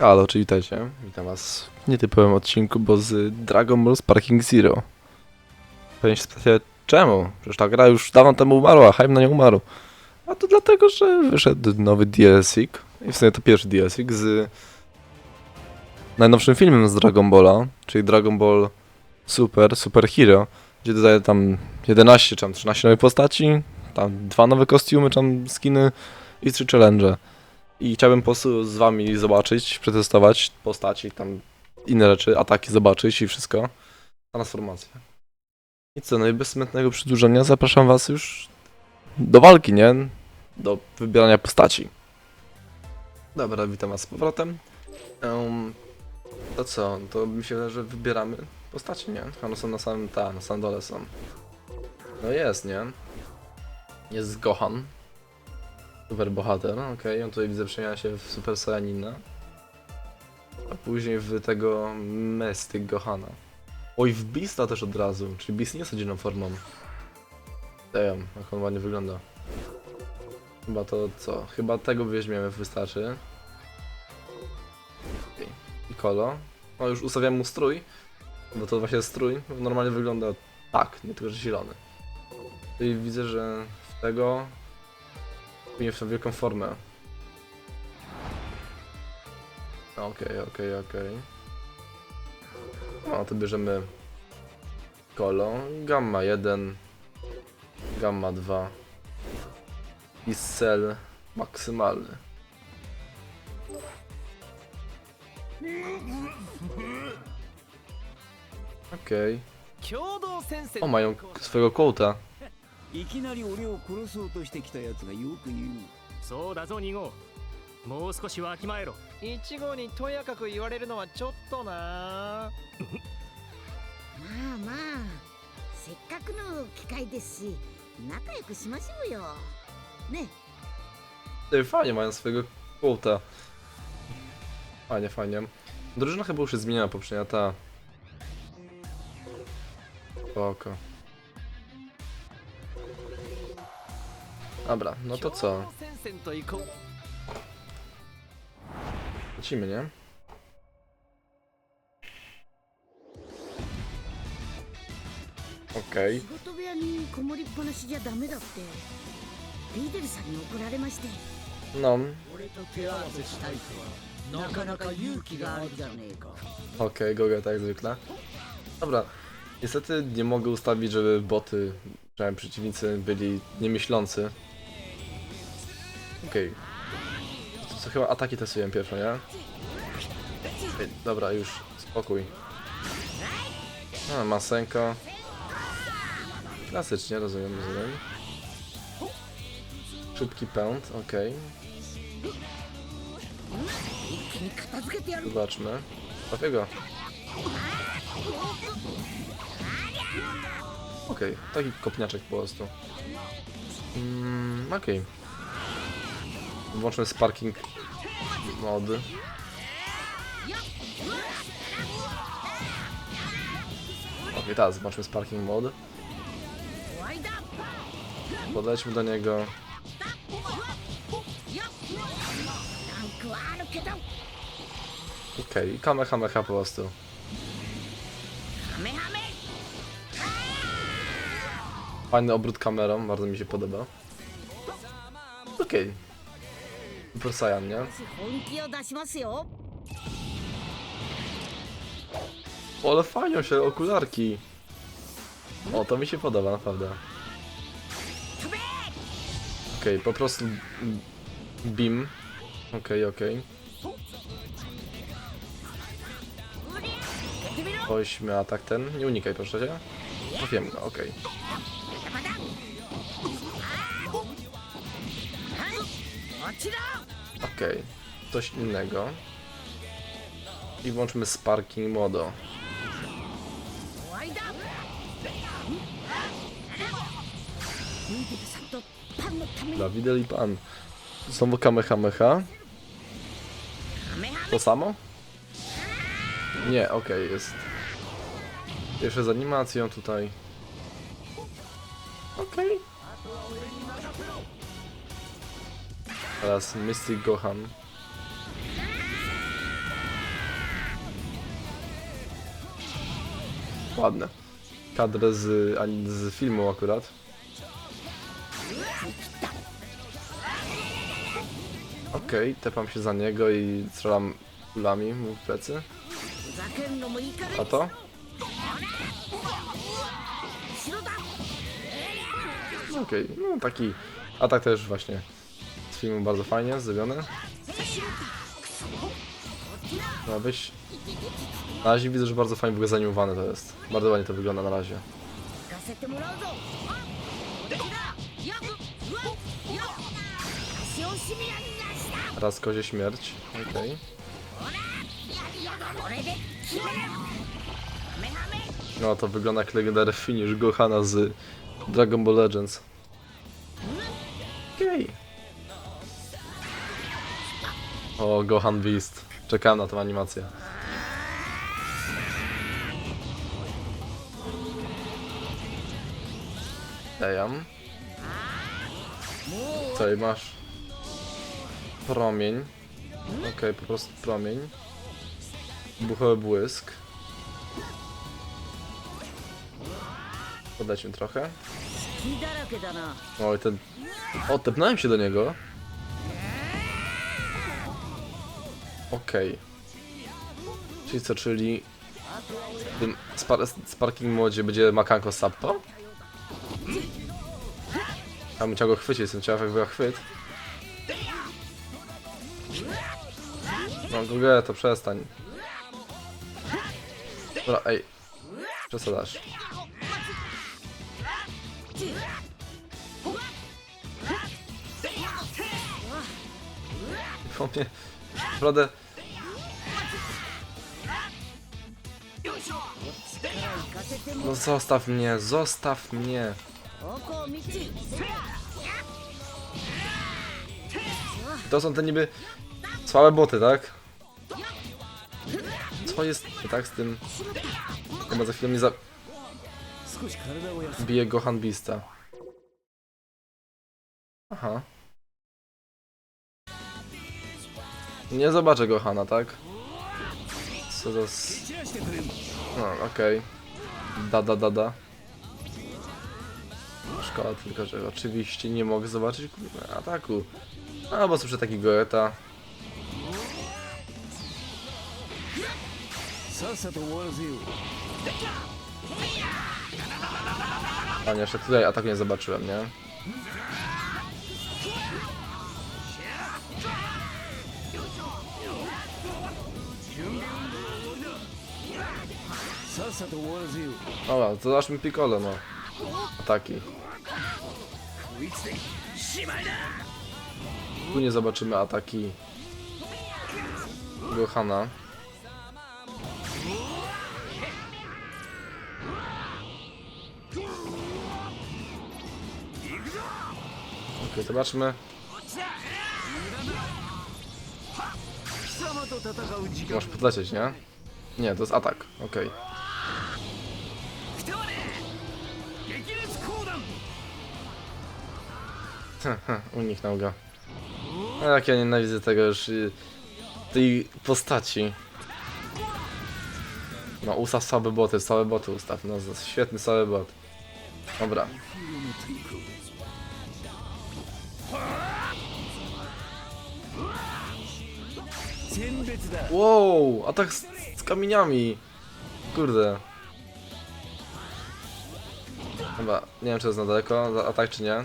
Halo, czy witajcie? Witam was w nietypowym odcinku, bo z Dragon Ball Sparking Zero. Pewnie się spytacie, czemu? Przecież ta gra już dawno temu umarła, a hype na nią umarł. A to dlatego, że wyszedł nowy DLC-ik, i w sumie to pierwszy DLC-ik z najnowszym filmem z Dragon Balla, czyli Dragon Ball Super, Super Hero, gdzie dodaje tam 11 czy tam 13 nowych postaci, tam dwa nowe kostiumy, tam skiny i trzy challenge. I chciałbym po prostu z wami zobaczyć, przetestować postaci, tam inne rzeczy, ataki zobaczyć i wszystko. Transformacja. I co, no i bez zbędnego przedłużenia zapraszam was już do walki, nie? Do wybierania postaci. Dobra, witam was z powrotem. Um, to co, to mi się wydaje, że wybieramy postaci, nie? One są na samym, ta, na samym dole są. No jest, nie? Jest Gohan, Super bohater, okej, on tutaj widzę przemienia się w Super Saiyanina. A później w tego Mystick Gohana. Oj, w Beasta też od razu, czyli Beast nie jest jedyną formą. Damn, jak on ładnie wygląda. Chyba to co? Chyba tego weźmiemy, wystarczy. Okej. I kolo. No już ustawiam mu strój, bo to właśnie strój normalnie wygląda tak, nie tylko że zielony. Czyli widzę, że w tego mnie w tą wielką formę. Okej, okay, okej, okay, okej. Okay. No, to bierzemy kolo. Gamma 1, gamma 2 i cel maksymalny. Okej. Okay. O, mają swojego kołta. いきなり俺を殺そうとしてきたやつがよく言うそうだぞ2号もう少しわきまえろ1号にとやかく言われるのはちょっとなまあまあせっかくの機会ですし仲良くしましょうよねえファニマンスフェグコータファニャファニャン Drużyna chyba już się zmieniała poprzednia ta. Oko. Okay. Dobra, no to co? 共同戦線と行こう Lecimy, nie? Okej. 仕事部屋にこもりっぱなしじゃダメだってビーデルさんに怒られまして No, 俺と手合わせしたいとはなかなか勇気があるじゃねえか okej, Goga tak jak zwykle. Dobra, niestety nie mogę ustawić, żeby boty, że przeciwnicy byli niemyślący. Okej. Okay. To, chyba ataki testuję pierwsze, nie? Ej, dobra, już. Spokój. A, masenko. Klasycznie, rozumiem, rozumiem. Szybki pęd, okej. Okay. Zobaczmy. Trafię. Okej, okay, taki kopniaczek po prostu. Mm, okej. Okay. Włączmy sparking parking mody. Ok, teraz zobaczmy sparking parking mode. Do niego. Okej, okay, kamehameha po prostu. Fajny obrót kamerą, bardzo mi się podoba. Okej. Okay. Super Saiyan, nie? 本気を出しますよ O, ale fajnie się okularki. O, to mi się podoba, naprawdę. Okej, po prostu mm, beam. Okej, okej. Weźmy atak ten. Nie unikaj, proszę cię. Trafiłem go, okej. 邪魔だはいこっちだ ok, coś innego. I włączmy Sparking Modo. Dla widel i pan. Znowu Kamehameha. To samo? Nie, ok, jest. Jeszcze z animacją tutaj. Okej. Okay oraz Mystic Gohan. Ładne. Kadr z, z filmu akurat. Okej, okay, tepam się za niego i strzelam kulami mu w plecy. A to? Okej, okay, no taki atak też właśnie filmu bardzo fajnie zrobione. Ma no, być. Na razie widzę, że bardzo fajnie w ogóle zanimowane to jest. Bardzo ładnie to wygląda na razie. Raz kozie śmierć. Okej. Okay. No to wygląda jak legendary finish Gohana z Dragon Ball Legends. Okej. Okay. O, Gohan Beast. Czekam na tą animację. Dejam. Tutaj masz promień. Okej, okay, po prostu promień. Buchowy błysk. Podać mi trochę. Oj, ten... O, tepnąłem się do niego. Okej. Czyli co, czyli... W tym spar Sparking modzie będzie Makanko Sappo? Ja bym chciał go chwycić, jestem ciekaw jak była chwyt. No Google, to przestań. Dobra, ej. Przesadzasz. Po mnie naprawdę... No zostaw mnie, zostaw mnie. To są te niby słabe boty, tak? Co jest tak z tym? Chyba za chwilę mnie za... Bije Gohan Beasta. Aha. Nie zobaczę Gohana, tak? Co za... No, okej. Da, da, da, da. Szkoda tylko, że oczywiście nie mogę zobaczyć ataku. A, bo słyszę taki goeta. A nie, jeszcze tutaj ataku nie zobaczyłem, nie? Dobra, to dasz mi Piccolo, no. Ataki. Tu nie zobaczymy ataki Gohana. Okej, zobaczmy. Możesz podlecieć, nie? Nie, to jest atak, okej. Uniknął go. A jak ja nienawidzę tego już y, tej postaci. No ustaw słabe boty, słabe boty ustaw, no świetny słaby bot. Dobra. Wow, atak z, z kamieniami. Kurde. Chyba, nie wiem czy to jest na daleko, atak czy nie.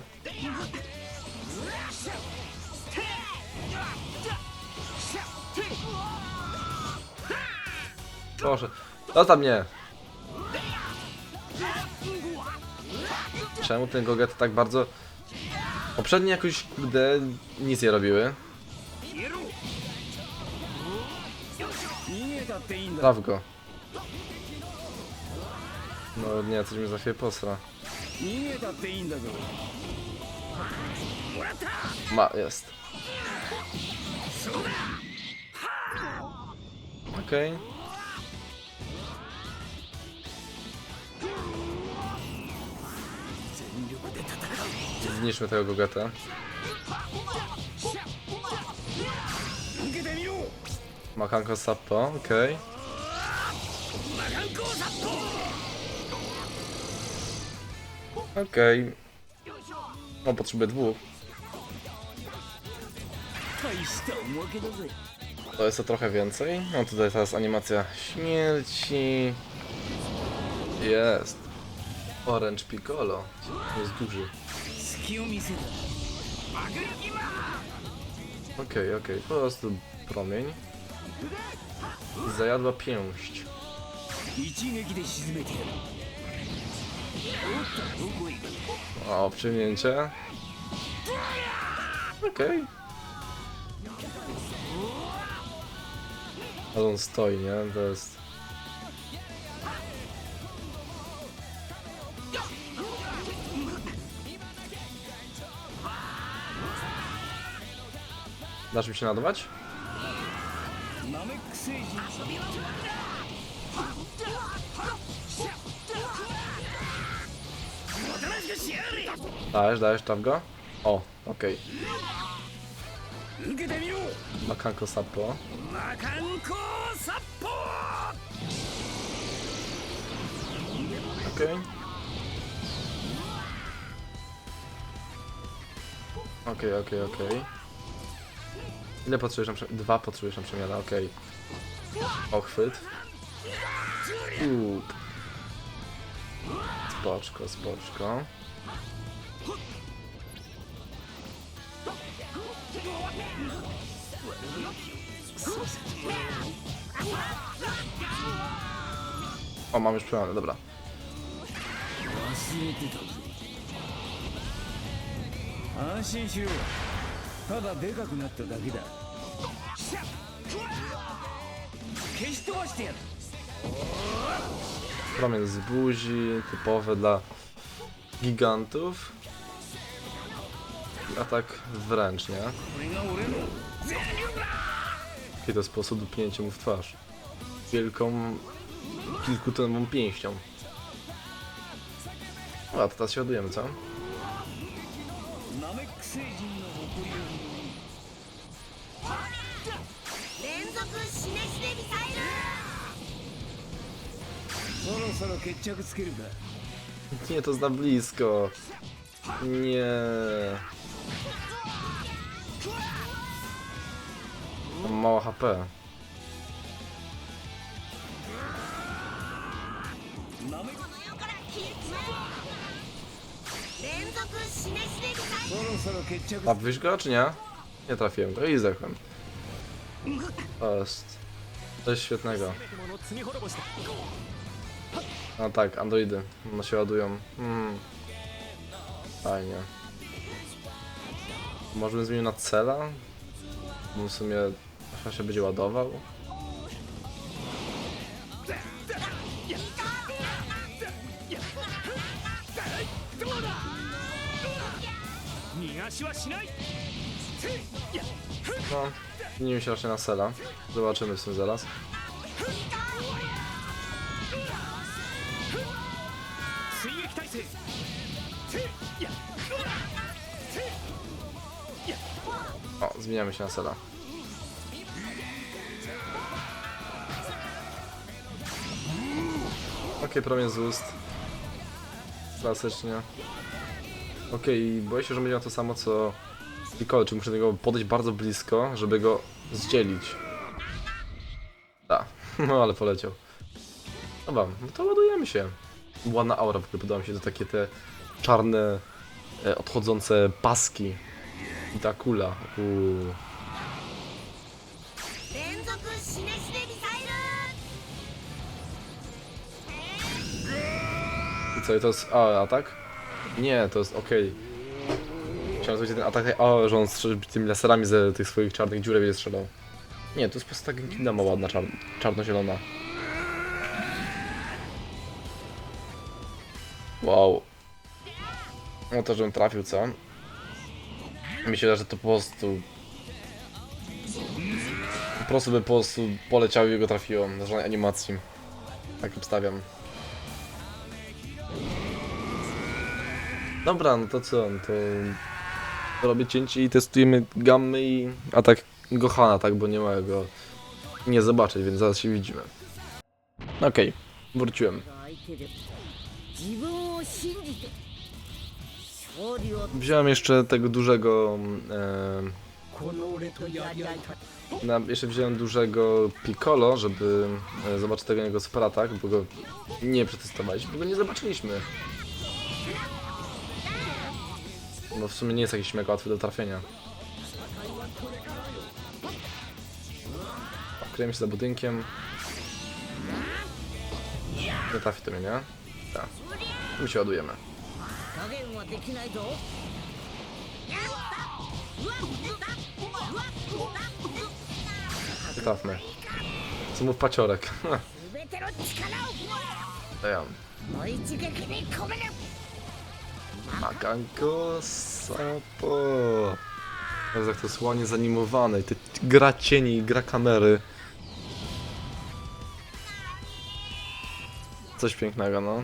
Proszę, zostaw mnie! Czemu ten Goget tak bardzo... Poprzednie jakoś, kurde, nic nie robiły. Traw go. No nie, coś mi za chwilę posra. Ma, jest. Okej. zniszczmy tego Gogeta. Makanko Sappo, okej. Okay. Okej. Okay. O, potrzebuję dwóch. To jest to trochę więcej. No tutaj teraz animacja śmierci. Jest. Orange Piccolo. Jest duży. 隙を見せた Okej, okej. Po prostu promień. Zajadła pięść. 一撃で沈めてやるおっとどこへ行く O, przyjęcie. Okej. Ale on stoi, nie? To jest... Dasz mi się nadować? Dajesz, dajesz tam go? O, okej. Okay. Makanko Sappo. Makanko Okej. Okej, okej, okej. Ile potrzebujesz na przemianę? Dwa potrzebujesz na przemianę, okej. Okay. Ochwyt. Up. Spoczko, spoczko. O, mam już przemianę, dobra. Thank. たぜ安心しろただでかくなっただけだ消し飛ばしてやる Promień z buzi, typowe dla gigantów. I atak wręcz, nie? これが俺の Jaki to sposób dupnięcia mu w twarz. Wielką, kilkutonową pięścią. A, to teraz się ładujemy, co? ナメック星人の誇りを連続死ね死ねミサイルそろそろ決着つけるか Nie, to za blisko. Nie. Mam mało HP. Trafisz go, czy nie? Nie trafiłem go i zdechłem. To jest coś świetnego. No tak, androidy. One się ładują. Hmm. Fajnie. Może bym zmienił na cela? Bo w sumie się będzie ładował. No, zmienimy się raczej na Sela. Zobaczymy w tym zaraz. O, zmieniamy się na Sela. Okej, okay, promień z ust. Klasycznie. Okej, boję się, że będzie miał to samo co Piccolo, czyli muszę do niego podejść bardzo blisko, żeby go zdzielić. Da, no ale poleciał. Dobra, no to ładujemy się. Ładna aura, w ogóle podoba mi się to takie te czarne, e, odchodzące paski. I ta kula. Uuu. I co, i to jest a, atak? Nie, to jest okej. Chciałem zrobić ten atak, o, że on strzel tymi laserami ze tych swoich czarnych dziur będzie strzelał. Nie, to jest po prostu taka gildama ładna, czar czarno-zielona. Wow. No to, żebym trafił, co? Myślę, że to po prostu... Po prostu by po prostu poleciał i go trafiło, na żadnej animacji. Tak obstawiam. Dobra, no to co, no to robię cięcie i testujemy gammy i atak Gohana, tak, bo nie ma go nie zobaczyć, więc zaraz się widzimy. Okej, okay, wróciłem. Wziąłem jeszcze tego dużego... E, na, jeszcze wziąłem dużego Piccolo, żeby e, zobaczyć tego jego spratak, bo go nie przetestowaliśmy, bo go nie zobaczyliśmy. Bo w sumie nie jest jakiś mega łatwy do trafienia. Kryjemy się za budynkiem. Nie trafi to mnie, nie? Tak. My się ładujemy. Trafmy. Co mów paciorek. Damn. Maganko Sapo. Jezu, jak to jest ładnie zanimowane. I te gra cieni, gra kamery. Coś pięknego, no.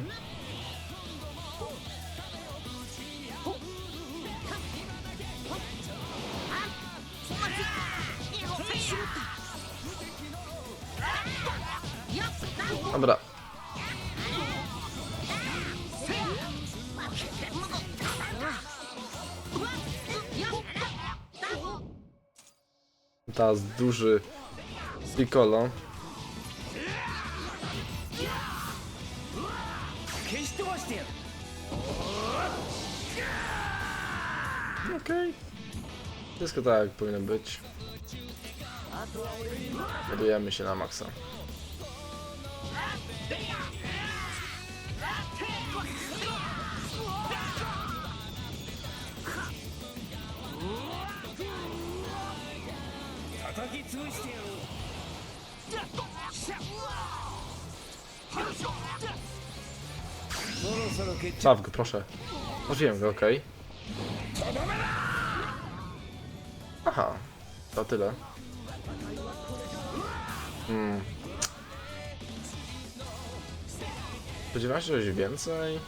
druży z Piccolo. Okej. Okay. Wszystko tak powinno być. Budujemy się na maksa. Staw go, proszę. Użyłem go, okej. Aha. To tyle. Hmm. Spodziewałem się więcej?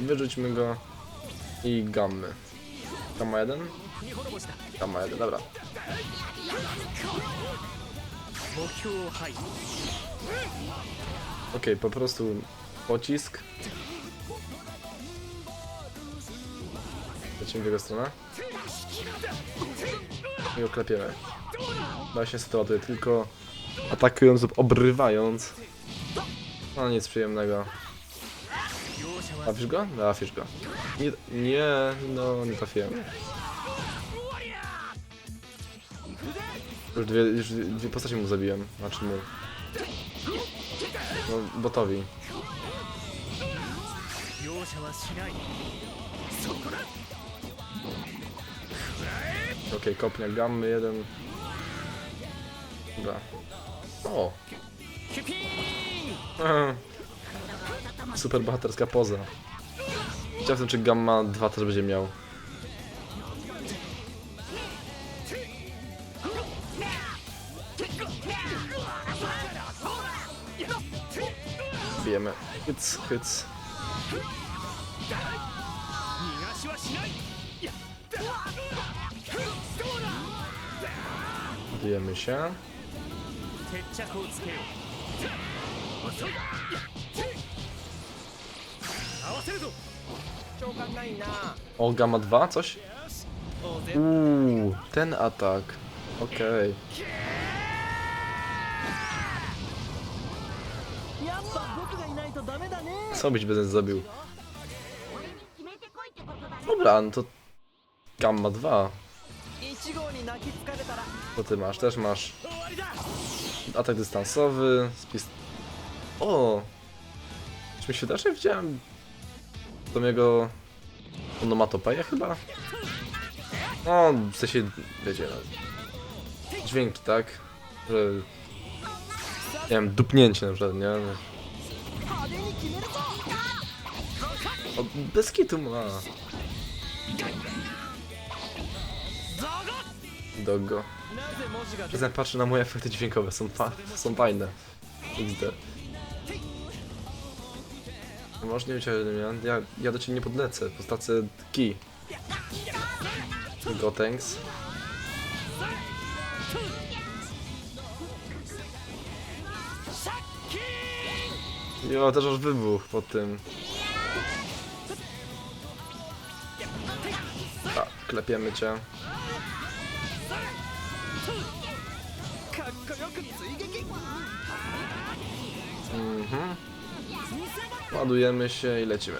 Wyrzućmy go i gamy Tam ma jeden? Tam ma jeden, dobra. Ok, po prostu pocisk. Lecimy w jego stronę. I oklepiemy. Da się straty, tylko atakując lub obrywając. No nic przyjemnego. Trafisz go? No, Trafisz go. Nie, nie, no nie trafiłem. Już dwie, już dwie postacie mu zabiłem, znaczy mu. No, botowi. Okej, okay, kopnia gammy, jeden. Dobra. O! super bohaterska poza. Ciekaw czy Gamma 2 też będzie miał. Bijemy. Hyc, hyc. Bijemy się. Olga ma dwa, coś? Uuu, ten atak. Okej. Okay. Co być będę zabił? Dobra, no to... Gam ma dwa. Co ty masz? Też masz. Atak dystansowy, spis... O! Czy mi się wydaje, widziałem tą jego onomatopeję chyba? No, w sensie, wiecie, no, dźwięki, tak? Że, nie wiem, dupnięcie na przykład, nie? O, bez kitu ma. Dogo. Zanim patrzę na moje efekty dźwiękowe, są, są fajne. XD. No Możesz nie wziąć ja, ja do ciebie nie podlecę, postacę ki. Go thanks. Jo, też aż wybuch po tym. Tak, klepiemy cię. Mhm. Ładujemy się i lecimy.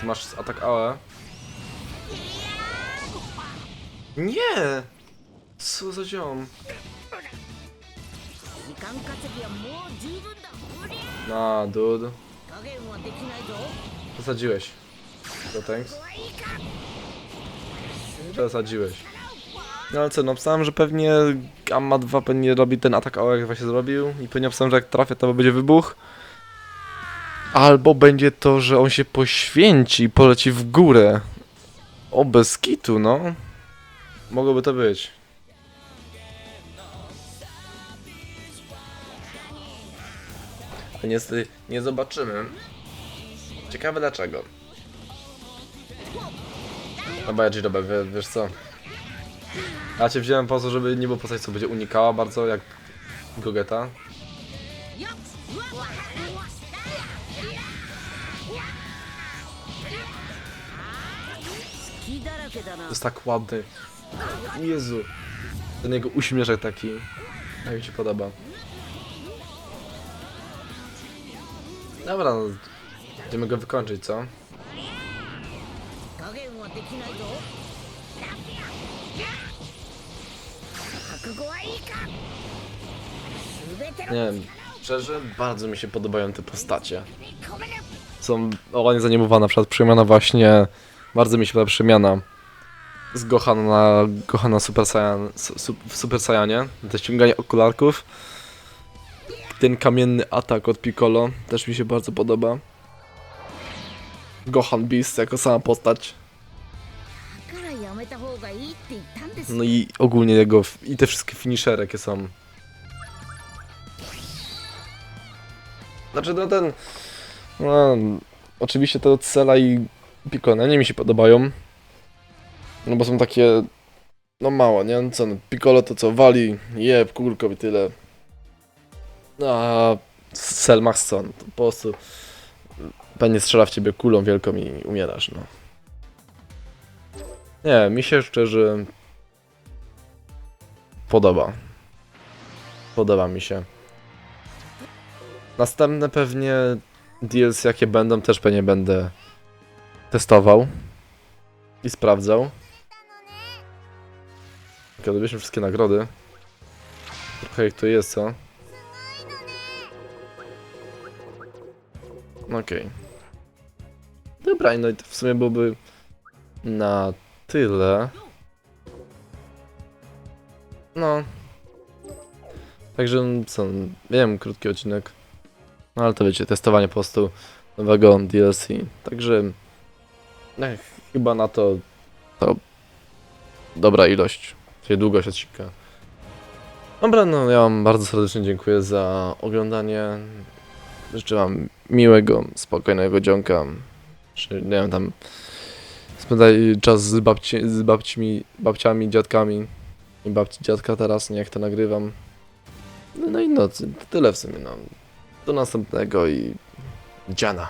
Ty masz atak AOE? Nie! Co za ziom? No, dude. Przesadziłeś. To thanks. Przesadziłeś. No ale co, no obstałem, że pewnie Gamma 2 pewnie robi ten atak AOE jak właśnie zrobił i pewnie obstałem, że jak trafię to będzie wybuch. Albo będzie to, że on się poświęci i poleci w górę. O, bez kitu, no. Mogłoby to być. Ale niestety nie zobaczymy. Ciekawe dlaczego. Dobra, Jirobe, wie, wiesz co? Ja cię wziąłem po to, żeby nie było postać, co będzie unikała bardzo, jak Gogeta. Jest tak ładny. Jezu. Ten jego uśmieszek taki. Jak mi się podoba. Dobra, no. Będziemy go wykończyć, co? 加減はできないぞ覚悟はいいか全ての Nie wiem. Szczerze, bardzo mi się podobają te postacie. 込める Są ładnie zanimowane, na przykład przemiana właśnie. Bardzo mi się podoba przemiana z Gohana na Gohana Super Saiyan, su, su, w Super Saiyanie. To ściąganie okularków. Ten kamienny atak od Piccolo też mi się bardzo podoba. Gohan Beast jako sama postać. だからやめた方がいいって言ったんですよ No i ogólnie jego i te wszystkie finishery jakie są. Znaczy no ten. No, oczywiście te od Cela i Piccolo nie mi się podobają. No bo są takie. No mało, nie? Co no, Piccolo to co wali, jeb, kulką i tyle. A Cel Max co? No, to po prostu. Pewnie strzela w ciebie kulą wielką i umierasz, no. Nie, mi się szczerze podoba. Podoba mi się. Następne pewnie DLC jakie będą też pewnie będę testował i sprawdzał. Odbierzmy wszystkie nagrody. Trochę jak to jest, co? Okej. Dobra, no i to w sumie byłoby na tyle. No. Także co, wiem, krótki odcinek. No ale to wiecie, testowanie po prostu nowego DLC. Także eh, chyba na to to dobra ilość, czyli długość odcinka. Dobra, no ja wam bardzo serdecznie dziękuję za oglądanie. Życzę wam miłego, spokojnego dzionka. Czy nie wiem tam spędzaj czas z, babci, z babcimi, babciami, dziadkami i babci dziadka teraz, nie jak to nagrywam. No, i no, tyle w sumie, no. Do następnego i dziana.